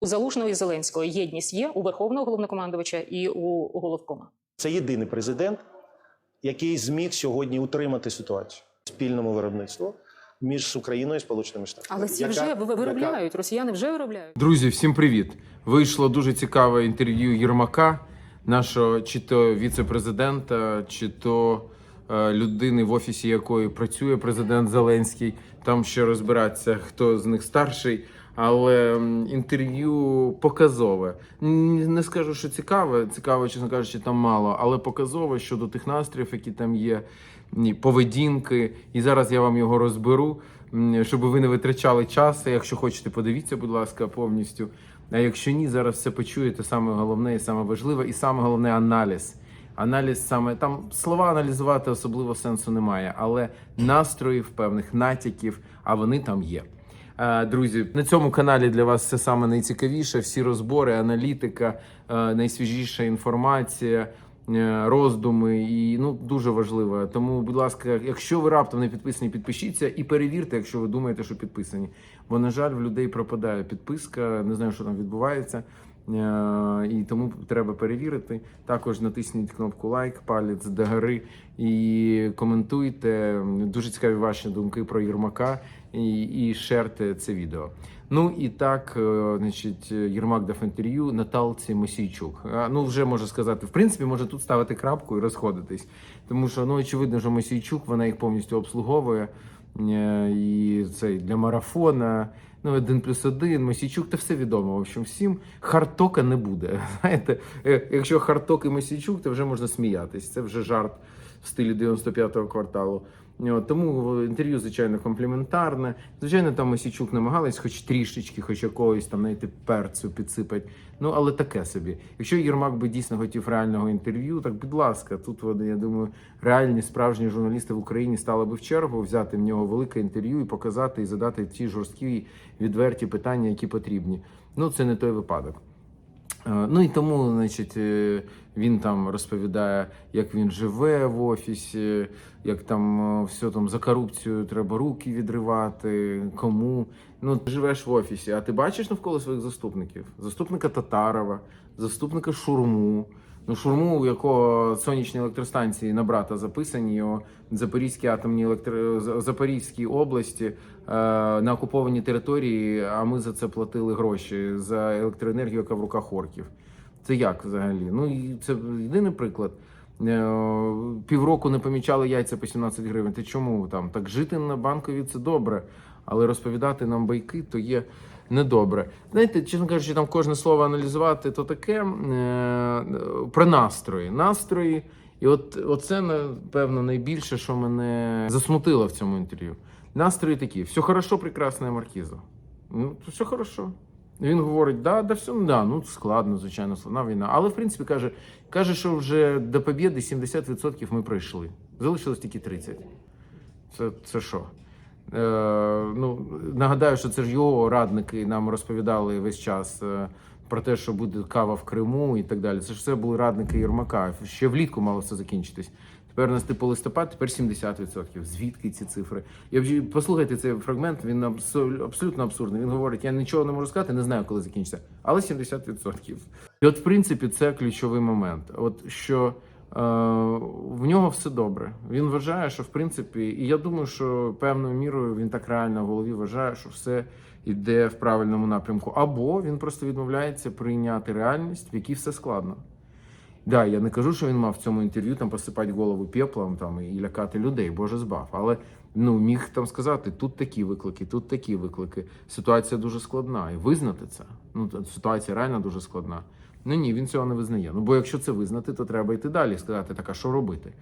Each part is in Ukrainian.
У Залужного і Зеленського єдність є у Верховного головнокомандувача і у головкома. Це єдиний президент, який зміг сьогодні утримати ситуацію спільному виробництву між Україною і Сполученими Штатами. Але ці Яка- вже ви- яка- виробляють. Росіяни вже виробляють. Друзі, всім привіт! Вийшло дуже цікаве інтерв'ю Єрмака, нашого чи то віце-президента, чи то е, людини, в офісі якої працює президент Зеленський. Там ще розбиратися, хто з них старший. Але інтерв'ю показове. Не скажу, що цікаве. Цікаве, чесно кажучи, там мало, але показове щодо тих настроїв, які там є, поведінки. І зараз я вам його розберу, щоб ви не витрачали час. Якщо хочете, подивіться, будь ласка, повністю. А якщо ні, зараз все почуєте. Саме головне і саме важливе, і саме головне аналіз. Аналіз саме там слова аналізувати особливо сенсу немає, але настроїв певних натяків, а вони там є. Е, Друзі, на цьому каналі для вас все саме найцікавіше. Всі розбори, аналітика, е, найсвіжіша інформація, е, роздуми і ну дуже важливо. Тому, будь ласка, якщо ви раптом не підписані, підпишіться і перевірте, якщо ви думаєте, що підписані. Бо на жаль, в людей пропадає підписка. Не знаю, що там відбувається. Е, І тому треба перевірити. Також натисніть кнопку лайк, палець догори і коментуйте. Дуже цікаві ваші думки про Єрмака і, і шерте це відео. Ну і так, е, значить, Єрмак дав інтерв'ю Наталці Мосійчук. Ну, вже можу сказати, в принципі, може тут ставити крапку і розходитись. Тому що ну очевидно, що Мосійчук вона їх повністю обслуговує. Е, І цей для марафона. Ну, один плюс один, Мосійчук, це все відомо. В общем, всім хартока не буде. Знаєте, е, якщо харток і Мосійчук, то вже можна сміятись. Це вже жарт в стилі 95-го кварталу. От, Тому інтерв'ю, звичайно, компліментарне. Звичайно, там Мосійчук намагалась хоч трішечки, хоч якогось там знаєте, перцю підсипати. Ну, але таке собі. Якщо Єрмак би дійсно хотів реального інтерв'ю, так будь ласка, тут вони, я думаю, реальні справжні журналісти в Україні стали би в чергу взяти в нього велике інтерв'ю і показати і задати ті жорсткі відверті питання, які потрібні. Ну, це не той випадок. Е, Ну і тому, значить, е, він там розповідає, як він живе в офісі, як там е, все там за корупцію треба руки відривати, кому. Ну, ти живеш в офісі, а ти бачиш навколо своїх заступників? Заступника Татарова, заступника Шурму. Ну, шурму, у якого сонячні електростанції на брата записані у Запорізькій атомній електро... Запорізькій області е, на окупованій території, а ми за це платили гроші за електроенергію, яка в руках орків. Це як взагалі? Ну це єдиний приклад. Е, Півроку не помічали яйця по 17 гривень. Ти чому там? Так жити на банкові це добре, але розповідати нам байки то є недобре. Знаєте, чесно кажучи, там кожне слово аналізувати, то таке е, про настрої. Настрої. І от оце, напевно, найбільше, що мене засмутило в цьому інтерв'ю. Настрої такі: все хорошо, прекрасна маркіза. Ну, все хорошо. Він говорить, да, да, все, ну, да, ну складно, звичайно, складна війна. Але в принципі каже, каже, що вже до побєди 70% ми пройшли. Залишилось тільки 30%. Це, це що? Е, ну, нагадаю, що це ж його радники нам розповідали весь час е, про те, що буде кава в Криму і так далі. Це ж все були радники Єрмака. Ще влітку мало все закінчитись. Тепер у нас типу листопад, тепер 70%. Звідки ці цифри? Вже послухайте цей фрагмент. Він абсо- абсолютно абсурдний. Він говорить: я нічого не можу сказати, не знаю, коли закінчиться, але 70%. І от, в принципі, це ключовий момент. От що. Е, в нього все добре. Він вважає, що в принципі, і я думаю, що певною мірою він так реально в голові вважає, що все йде в правильному напрямку. Або він просто відмовляється прийняти реальність, в якій все складно. Да, я не кажу, що він мав в цьому інтерв'ю там посипати голову пеплом там і лякати людей, боже збав. Але ну міг там сказати: тут такі виклики, тут такі виклики. Ситуація дуже складна, і визнати це. Ну ситуація реально дуже складна. Ну ні, він цього не визнає. Ну бо якщо це визнати, то треба йти далі сказати, так, а що робити?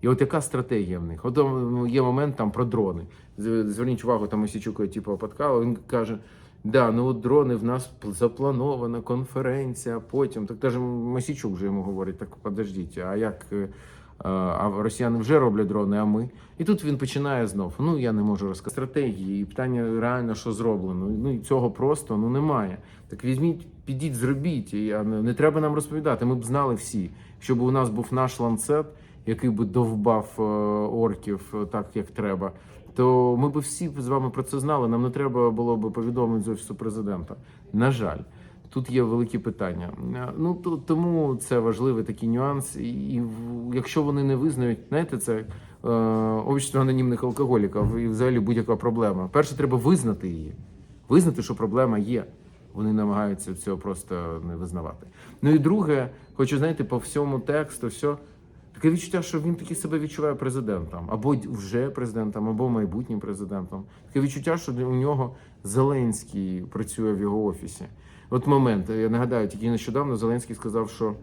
І от яка стратегія в них? От ну, є момент там про дрони. Зверніть увагу, там Осічука, типу, Паткало, він каже: да, ну от дрони в нас запланована конференція, потім. Так каже, Масічук вже йому говорить, так подождіть, а як. Е, А росіяни вже роблять дрони, а ми. І тут він починає знов. Ну я не можу розказати стратегії, і питання реально, що зроблено. Ну цього просто ну немає. Так візьміть, підіть, зробіть. І не треба нам розповідати. Ми б знали всі, щоб у нас був наш ланцет, який би довбав е, орків е, так, як треба. То ми б всі з вами про це знали. Нам не треба було б повідомити з офісу президента. На жаль. Тут є великі питання. Е, Ну то, тому це важливий такий нюанс. І, і якщо вони не визнають, знаєте, це е, общество анонімних алкоголіків і взагалі будь-яка проблема. Перше, треба визнати її, визнати, що проблема є. Вони намагаються цього просто не визнавати. Ну і друге, хочу знаєте, по всьому тексту, все таке відчуття, що він таки себе відчуває президентом, або вже президентом, або майбутнім президентом. Таке відчуття, що у нього Зеленський працює в його офісі. От момент, я нагадаю, тільки нещодавно Зеленський сказав, що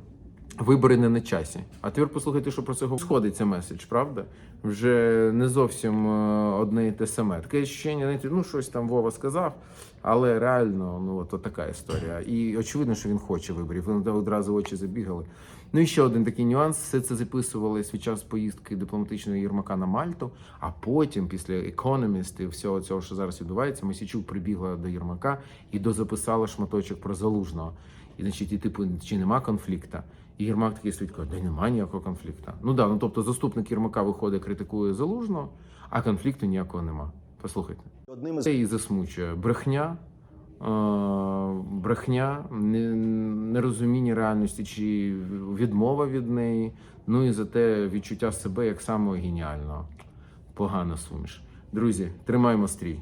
вибори не на часі. А тепер послухайте, що про це говорить. сходиться меседж, правда? Вже не зовсім е, одне і те саме. Таке ощущення, знаєте, ну щось там Вова сказав, але реально, ну от така історія. І очевидно, що він хоче виборів. Вони одразу очі забігали. Ну і ще один такий нюанс: все це записували свій час поїздки дипломатичної Єрмака на Мальту. А потім, після Economist і всього цього, що зараз відбувається, Мосічук прибігла до Єрмака і дозаписала шматочок про залужного. І значить, і типу, чи нема конфлікту? І Єрмак такий стоїть, каже, да немає ніякого конфлікту. Ну да, ну тобто заступник Єрмака виходить, критикує залужного, а конфлікту ніякого нема. Послухайте. Одним із Це її засмучує. Брехня, е, брехня, не- нерозуміння реальності чи відмова від неї. Ну і за те відчуття себе як самого геніального. Погана суміш. Друзі, тримаємо стрій.